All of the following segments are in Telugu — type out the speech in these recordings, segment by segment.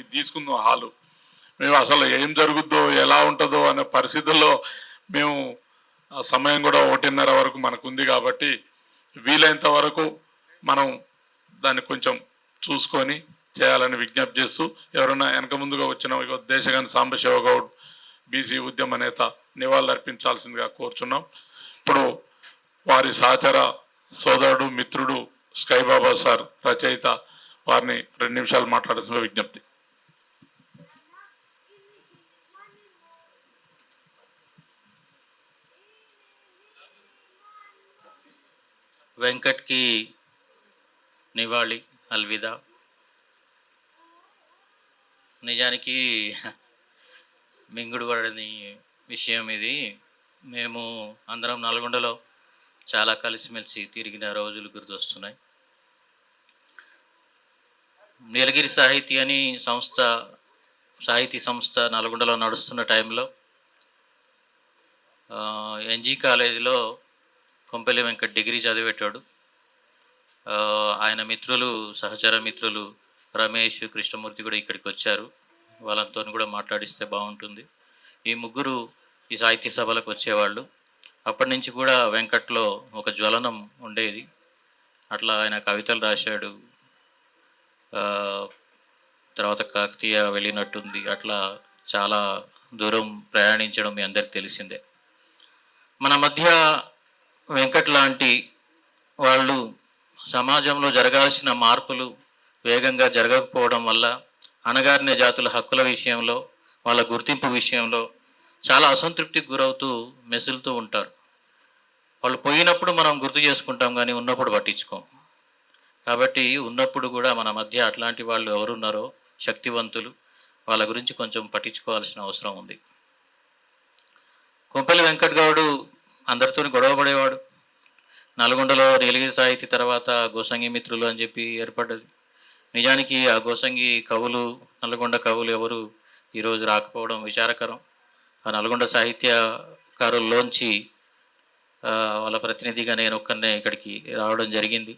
ఇది తీసుకుందాం హాలు. మేము అసలు ఏం జరుగుద్దో ఎలా ఉంటుందో అనే పరిస్థితుల్లో మేము ఆ సమయం కూడా ఒకటిన్నర వరకు మనకు ఉంది కాబట్టి వీలైనంత వరకు మనం దాన్ని కొంచెం చూసుకొని చేయాలని విజ్ఞప్తి చేస్తూ ఎవరైనా వెనక ముందుగా వచ్చిన ఇగో దేశగాని సాంబశివ గౌడ్ బీసీ ఉద్యమ నేత నివాళులర్పించాల్సిందిగా కోరుచున్నాం. ఇప్పుడు వారి సహచర సోదరుడు మిత్రుడు స్కైబాబా సార్ రచయిత వారిని రెండు నిమిషాలు మాట్లాడాల్సిన విజ్ఞప్తి. వెంకట్కి నివాళి అల్విదా. నిజానికి మింగుడు పడని విషయం ఇది. మేము అందరం నల్గొండలో చాలా కలిసిమెలిసి తిరిగిన రోజులు గుర్తొస్తున్నాయి. నీలగిరి సాహితీ అని సంస్థ సాహితీ సంస్థ నల్గొండలో నడుస్తున్న టైంలో ఎన్జీ కాలేజీలో కొంపల్లి వెంకట్ డిగ్రీ చదివేటాడు. ఆయన మిత్రులు సహచర మిత్రులు రమేష్ కృష్ణమూర్తి కూడా ఇక్కడికి వచ్చారు. వాళ్ళతో కూడా మాట్లాడిస్తే బాగుంటుంది. ఈ ముగ్గురు ఈ సాహిత్య సభలకు వచ్చేవాళ్ళు. అప్పటి నుంచి కూడా వెంకట్లో ఒక జ్వలనం ఉండేది. అట్లా ఆయన కవితలు రాశాడు. తర్వాత కాకతీయ వెళ్ళినట్టుంది. అట్లా చాలా దూరం ప్రయాణించడం మీ అందరికి తెలిసిందే. మన మధ్య వెంకట్ లాంటి వాళ్ళు సమాజంలో జరగాల్సిన మార్పులు వేగంగా జరగకపోవడం వల్ల అణగారిన జాతుల హక్కుల విషయంలో వాళ్ళ గుర్తింపు విషయంలో చాలా అసంతృప్తికి గురవుతూ మెసులుతూ ఉంటారు. వాళ్ళు పోయినప్పుడు మనం గుర్తు చేసుకుంటాం కానీ ఉన్నప్పుడు పట్టించుకోం. కాబట్టి ఉన్నప్పుడు కూడా మన మధ్య అట్లాంటి వాళ్ళు ఎవరున్నారో శక్తివంతులు వాళ్ళ గురించి కొంచెం పట్టించుకోవాల్సిన అవసరం ఉంది. కొంపల్లి వెంకట్ గౌడు అందరితో గొడవ పడేవాడు. నల్గొండలో నీలగిరి సాహితీ తర్వాత గోసంగి మిత్రులు అని చెప్పి ఏర్పడ్డది. నిజానికి ఆ గోసంగి కవులు నల్గొండ కవులు ఎవరు ఈరోజు రాకపోవడం విచారకరం. ఆ నల్గొండ సాహిత్యకారుల్లోంచి వాళ్ళ ప్రతినిధిగా నేను ఒక్కనే ఇక్కడికి రావడం జరిగింది.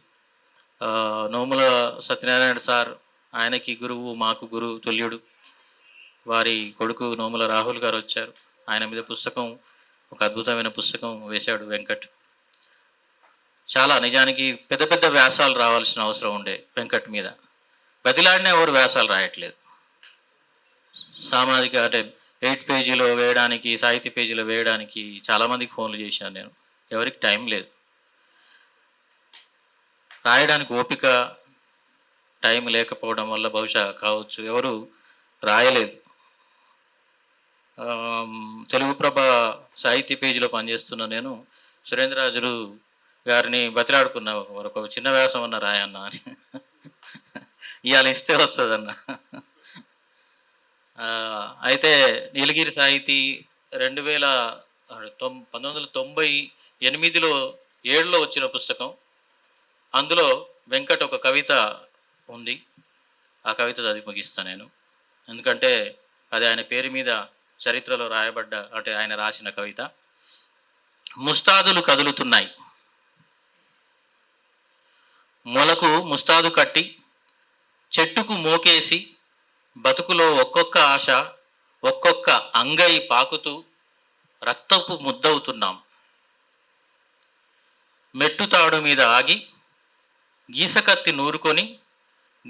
నోముల సత్యనారాయణ సార్ ఆయనకి గురువు మాకు గురువు తుల్యుడు. వారి కొడుకు నోముల రాహుల్ గారు వచ్చారు. ఆయన మీద పుస్తకం ఒక అద్భుతమైన పుస్తకం వేశాడు వెంకట్. చాలా నిజానికి పెద్ద పెద్ద వ్యాసాలు రావాల్సిన అవసరం ఉండే వెంకట్ మీద. బతిలాడిన ఎవరు వ్యాసాలు రాయట్లేదు. సామాజిక అంటే ఎయిట్ పేజీలో వేయడానికి సాహిత్య పేజీలో వేయడానికి చాలామందికి ఫోన్లు చేశాను నేను. ఎవరికి టైం లేదు. రాయడానికి ఓపిక టైం లేకపోవడం వల్ల బహుశా కావచ్చు. ఎవరు రాయలేదు. తెలుగు ప్రభ సాహిత్య పేజీలో పనిచేస్తున్న నేను సురేంద్రరాజులు గారిని బతిలాడుకున్న ఒక- చిన్న వ్యాసం అన్న రాయన్న అని. ఇవాళ ఇస్తే వస్తుందన్న. అయితే నీలగిరి సాహితీ రెండు వేల తొం పంతొమ్మిది వందల తొంభై ఎనిమిదిలో ఏడులో వచ్చిన పుస్తకం. అందులో వెంకట్ ఒక కవిత ఉంది. ఆ కవిత చదివి ముగిస్తాను నేను. ఎందుకంటే అది ఆయన పేరు మీద చరిత్రలో రాయబడ్డ అంటే ఆయన రాసిన కవిత ముస్తాదులు కదులుతున్నాయి. మొలకు ముస్తాదు కట్టి చెట్టుకు మోకేసి బతుకులో ఒక్కొక్క ఆశ ఒక్కొక్క అంగై పాకుతూ రక్తపు ముద్దవుతున్నాం. మెట్టుతాడు మీద ఆగి గీసకత్తి నూరుకొని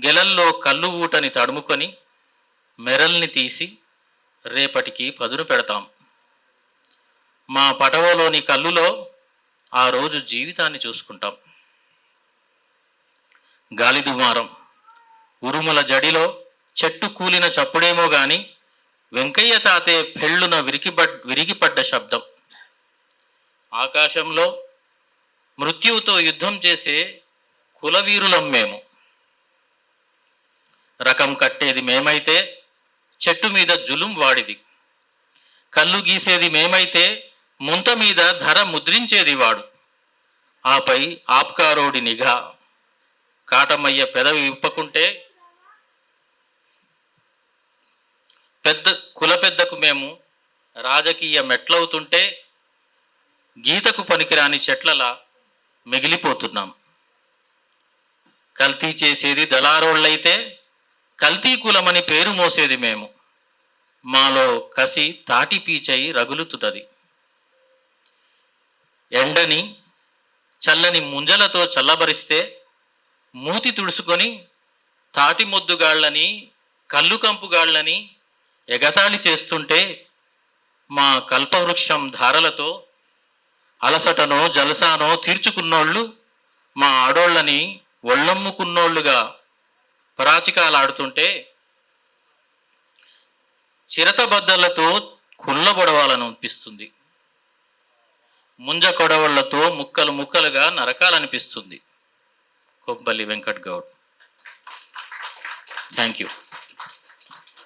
గెలల్లో కళ్ళు ఊటని తడుముకొని మెరల్ని తీసి రేపటికి పదును పెడతాం. మా పటవలోని కళ్ళులో ఆ రోజు జీవితాన్ని చూసుకుంటాం. గాలి దుమారం ఉరుముల జడిలో చెట్టు కూలిన చప్పుడేమో గాని వెంకయ్య తాతే పెళ్ళున విరిగిపడ్ విరిగిపడ్డ శబ్దం. ఆకాశంలో మృత్యువుతో యుద్ధం చేసే కులవీరులం మేము. రకం కట్టేది మేమైతే చెట్టు మీద జులుం వాడిది. కళ్ళు గీసేది మేమైతే ముంత మీద ధర ముద్రించేది వాడు. ఆపై ఆప్కారోడి నిఘా. కాటమయ్య పెదవి విప్పకుంటే పెద్ద కుల పెద్దకు మేము రాజకీయ మెట్లవుతుంటే గీతకు పనికిరాని చెట్లలా మిగిలిపోతున్నాం. కల్తీ చేసేది దళారోళ్ళైతే కల్తీ కులమని పేరు మోసేది మేము. మాలో కసి తాటి పీచై రగులుతున్నది ఎండని చల్లని ముంజలతో చల్లబరిస్తే మూతి తుడుచుకొని తాటి మొద్దుగాళ్ళని కళ్ళు కంపుగాళ్ళని ఎగతాళి చేస్తుంటే మా కల్పవృక్షం ధారలతో అలసటనో జలసానో తీర్చుకున్నోళ్ళు మా ఆడోళ్ళని ఒళ్ళమ్ముకున్నోళ్ళుగా పరాచికాలాడుతుంటే చిరతబద్దలతో కుళ్ళబొడవాలని అనిపిస్తుంది. ముంజ కొడవళ్ళతో ముక్కలు ముక్కలుగా నరకాలనిపిస్తుంది. కొబ్బల్లి వెంకట్ గౌడ్. Thank you